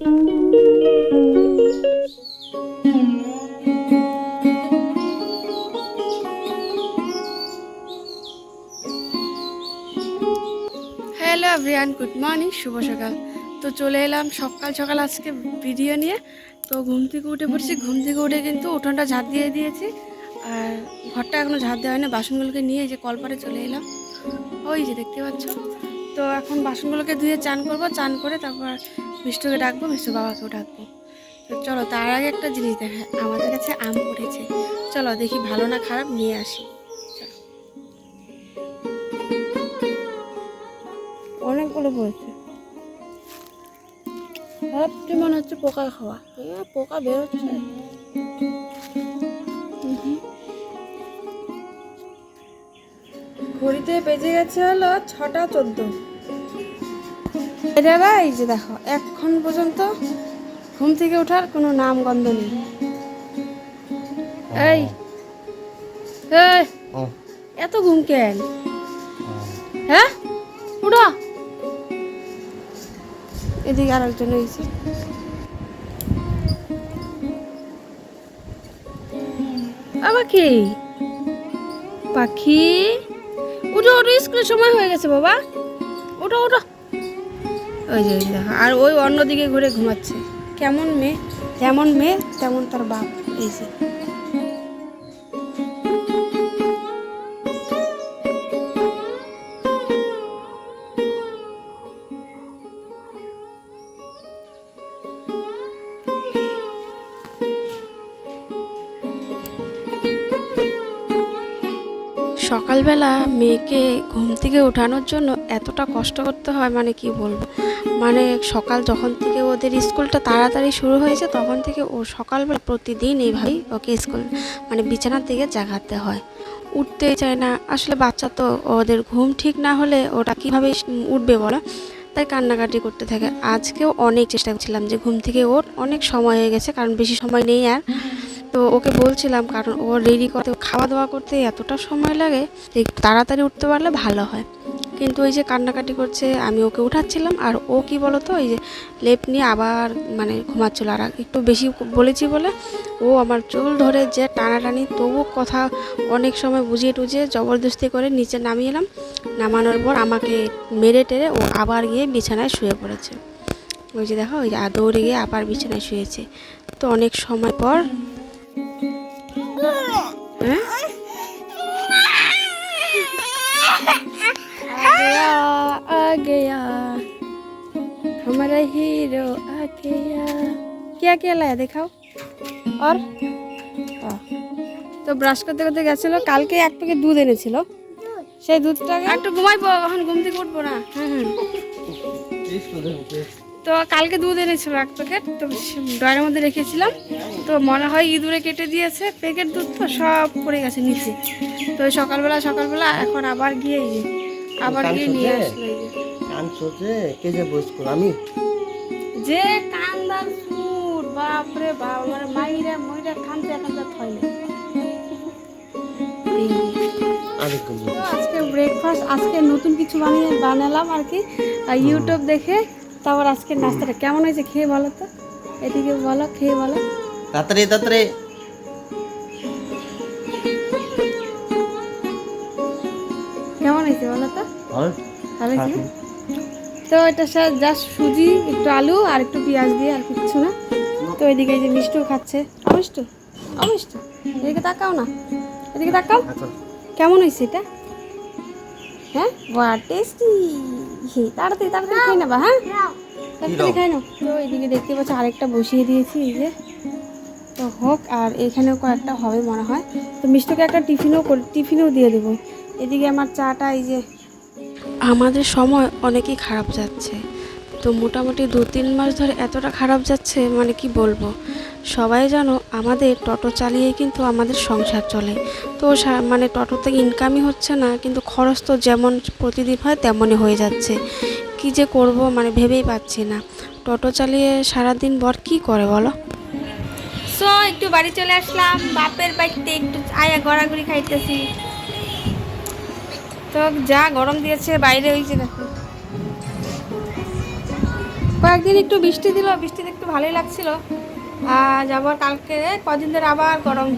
Hello everyone good morning শুভ সকাল। তো চলে এলাম সকাল সকাল আজকে ভিডিও নিয়ে। তো ঘুম থেকে উঠে পড়ছি। ঘুম থেকে উঠে কিন্তু উঠোনটা ঝাঁট দিয়ে দিয়েছি। আর ঘরটা এখনও ঝাঁট দেওয়া হয়নি। বাসনগুলোকে নিয়ে যে কলপারে চলে এলাম। ওই যে দেখতে পাচ্ছ? তো এখন বাসনগুলোকে ধুয়ে চান করব চান করে তারপর মিষ্টকে ডাকবো মিষ্টর বাবাকেও ডাকবো। তো চলো তার আগে একটা জিনিস দেখা আমাদের কাছে আম পড়েছে। চলো দেখি ভালো না খারাপ নিয়ে আসি। অনেকগুলো পড়েছে। ভাবছি মনে হচ্ছে পোকা খাওয়া। এ, পোকা বেরোচ্ছে। ঘড়িতে বেজে গেছে হলো ছটা চোদ্দ। এটারা এই যে দেখো এখন পর্যন্ত ঘুম থেকে ওঠার কোনো নাম গন্ধ নেই এই এত ঘুম কেন? হ্যাঁ? উঠো। এদিকে আর একজন হয়েছে পাখি পাখি? উঠো উঠো স্কুলের সময় হয়ে গেছে বাবা। ওঠো ওঠো ওই যে দেখো। আর ওই অন্যদিকে ঘুরে ঘুমাচ্ছে। কেমন মেয়ে? যেমন মেয়ে, তেমন তার বাপ। এই যে। সকালবেলা মেয়েকে ঘুম থেকে ওঠানোর জন্য এতটা কষ্ট করতে হয় মানে কি বলব? মানে সকাল যখন থেকে ওদের স্কুলটা তাড়াতাড়ি শুরু হয়েছে, তখন থেকে ও সকালবেলা প্রতিদিন এইভাবেই ওকে স্কুল মানে বিছানার দিকে জাগাতে হয়। উঠতেই চায় না, আসলে বাচ্চা তো ওদের ঘুম ঠিক না হলে ওটা কীভাবে উঠবে বলো? তাই কান্নাকাটি করতে থাকে। আজকেও অনেক চেষ্টা করছিলাম যে ঘুম থেকে ওর অনেক সময় হয়ে গেছে, কারণ বেশি সময় নেই আর। তো ওকে বলছিলাম, কারণ ও রেডি করতে খাওয়া দাওয়া করতে এতটা সময় লাগে যে তাড়াতাড়ি উঠতে পারলে ভালো হয়। কিন্তু ওই যে কান্নাকাটি করছে, আমি ওকে উঠাচ্ছিলাম, আর ও কি বলতো ওই যে লেপ নিয়ে আবার মানে ঘুমাচ্ছিল। আর একটু বেশি বলেছি বলে, ও আমার চুল ধরে যে টানাটানি, তবু কথা অনেক সময় বুঝিয়ে টুঝিয়ে জবরদস্তি করে নিচে নামিয়ে এলাম। নামানোর পর আমাকে মেরে টেরে ও আবার গিয়ে বিছানায় শুয়ে পড়েছে। ওই যে দেখো, ওই যে দৌড়ে গিয়ে আবার বিছানায় শুয়েছে। তো অনেক সময় পর आ गया आ गया हमारा हीरो आ गया क्या क्या लाया देखाओ और আহ, তো ব্রাশ করতে করতে গেছিল কালকে এক প্যাকেট দুধ এনেছিল সেই দুধটাকে একটু ঘুমাইবো এখন ঘুম থেকে উঠবো না হুম হুম তো কালকে দুধ এনেছিল এক প্যাকেট তো ডয়ের মধ্যে রেখেছিলাম। তো মনে হয় ইঁদুরে কেটে দিয়েছে প্যাকেট দুধ তো সব পড়ে গেছে নিচে। তো ওই সকালবেলা সকালবেলা এখন আবার গিয়ে আবার গিয়ে নিয়ে আসলো কে যে বস আমি? যে কান্দার সুর বাপরে বাপ আমার মাইরা মইরা কান্দতে কান্দতে থইলে আজকে ব্রেকফাস্ট আজকে নতুন কিছু বানিয়ে বানালাম আর কি। ইউটিউব দেখে তারপর আজকে নাস্তাটা কেমন হয়েছে খেয়ে বলো তো? এদিকে বলো খেয়ে বলো। তাড়াতাড়ি তাড়াতাড়ি। কেমন হয়েছে বলো তো? ভালো। তো এটা স্যার জাস্ট সুজি একটু আলু আর একটু পেঁয়াজ দিয়ে আর কিচ্ছু না। তো এদিকে এই যে মিষ্টু খাচ্ছে। অমিষ্টু? অমিষ্টু? এদিকে তাকাও না। এদিকে তাকাও। কেমন হয়েছে এটা? হ্যাঁ? বা টেস্টি তাড়াতাড়ি তাড়াতাড়ি খাই নেবা হ্যাঁ? তাড়াতাড়ি খাই নাও তো এদিকে দেখতে পাচ্ছ আরেকটা বসিয়ে দিয়েছি এই যে। তো হোক আর এখানেও কয়েকটা হবে মনে হয়। তো মিষ্টুকে একটা টিফিনও করে টিফিনও দিয়ে দেবো। এদিকে আমার চাটা এই যে। আমাদের সময় অনেকই খারাপ যাচ্ছে। তো মোটামুটি দু তিন মাস ধরে এতটা খারাপ যাচ্ছে মানে কি বলব? সবাই জানো আমাদের টোটো চালিয়ে কিন্তু আমাদের সংসার চলে। তো মানে টোটো থেকে ইনকামই হচ্ছে না, কিন্তু খরচ তো যেমন প্রতিদিন হয় তেমনই হয়ে যাচ্ছে। কি যে করব মানে ভেবেই পাচ্ছি না। টোটো চালিয়ে সারাদিন বর কি করে বলো? সো, একটু বাড়ি চলে আসলাম, বাপের বাড়িতে একটু আয়া গড়াগড়ি খাইতেছি। তো যা গরম দিয়েছে, বাইরে হয়েছে দেখো। কয়েকদিন একটু বৃষ্টি দিল, বৃষ্টিতে একটু ভালোই লাগছিল। আর আবার কালকে কদিন ধরে আবার গরম।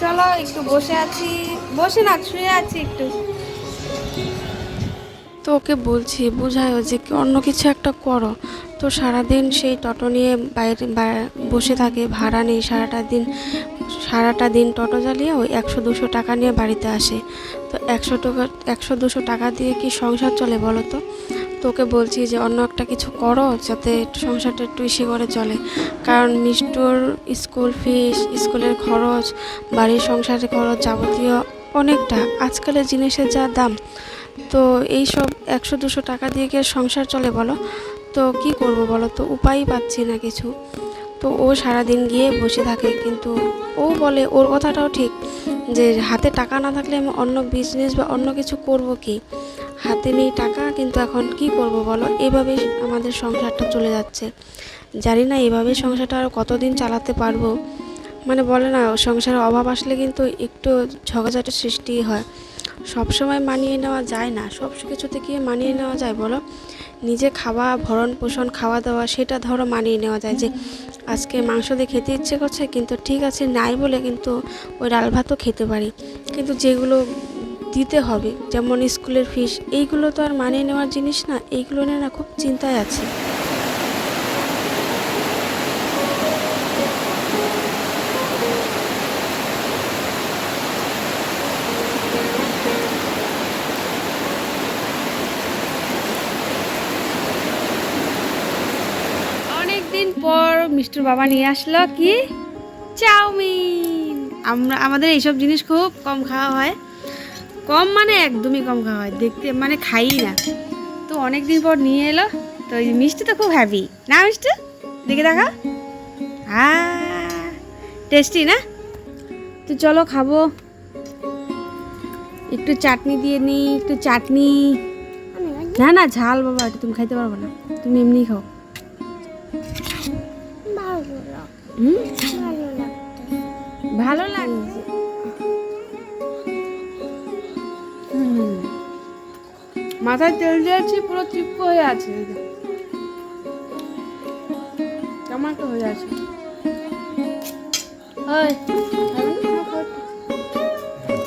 চলো, একটু বসে আছি। বসে না, শুয়ে আছি একটু। তো ওকে বলছি বোঝায়ও যে অন্য কিছু একটা করো। তো সারাদিন সেই টোটো নিয়ে বাইরে বসে থাকে, ভাড়া নেই, সারাটা দিন সারাটা দিন টোটো চালিয়ে ওই একশো দুশো টাকা নিয়ে বাড়িতে আসে। তো একশো টাকা, একশো দুশো টাকা দিয়ে কি সংসার চলে বলো তো? তোকে বলছি যে অন্য একটা কিছু করো যাতে সংসারটা একটু ইসে করে চলে। কারণ মিষ্টুর স্কুল ফিস, স্কুলের খরচ, বাড়ির সংসারের খরচ যাবতীয় অনেকটা। আজকালের জিনিসের যা দাম। তো এই সব একশো, দুশো টাকা দিয়ে কি সংসার চলে বলো? তো কি করব বলো তো? উপায়ই পাচ্ছি না কিছু। তো ও সারাদিন গিয়ে বসে থাকে, কিন্তু ও বলে, ওর কথাটাও ঠিক যে হাতে টাকা না থাকলে আমি অন্য বিজনেস বা অন্য কিছু করব কি? হাতে নেই টাকা, কিন্তু এখন কি করব বলো? এভাবেই আমাদের সংসারটা চলে যাচ্ছে। জানি না এভাবেই সংসারটা আর কতদিন চালাতে পারব। মানে বলে না, সংসারের অভাব আসলে কিন্তু একটু ঝগড়াঝাটির সৃষ্টি হয়। সব সময় মানিয়ে নেওয়া যায় না। সব কিছুতে কি মানিয়ে নেওয়া যায় বলো? নিজে খাওয়া, ভরণ পোষণ, খাওয়া দাওয়া, সেটা ধরো মানিয়ে নেওয়া যায় যে, আজকে মাংস দিয়ে খেতে ইচ্ছে করছে, কিন্তু ঠিক আছে, নাই বলে কিন্তু ওই ডাল ভাতও খেতে পারি। কিন্তু যেগুলো দিতে হবে যেমন স্কুলের ফিস। এইগুলো তো আর মানিয়ে নেওয়ার জিনিস না এইগুলো নিয়ে না খুব চিন্তায় আছে। অনেক দিন পর মিষ্টুর বাবা নিয়ে আসলো কি? চাউমিন। আমরা আমাদের এইসব জিনিস খুব কম খাওয়া হয়। কম মানে একদমই কম খাওয়া হয় দেখতে মানে খাই না। তো অনেক দিন পর নিয়ে এলো তো এই মিষ্টি তো খুব হ্যাপি না মিষ্টি? দেখে দেখা। হ্যাঁ টেস্টি না? তো চলো খাব। একটু চাটনি দিয়ে নিই একটু চাটনি। না না ঝাল বাবা এটা তুমি খাইতে পারবে না। তুমি এমনি খাও। হুম? ভালো লাগছে। মাথায় তেল দিয়েছি পুরো চিপ্প হয়ে আছে কেমন একটা হয়ে আছে।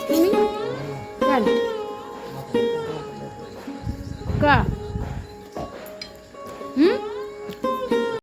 তুমি? কা?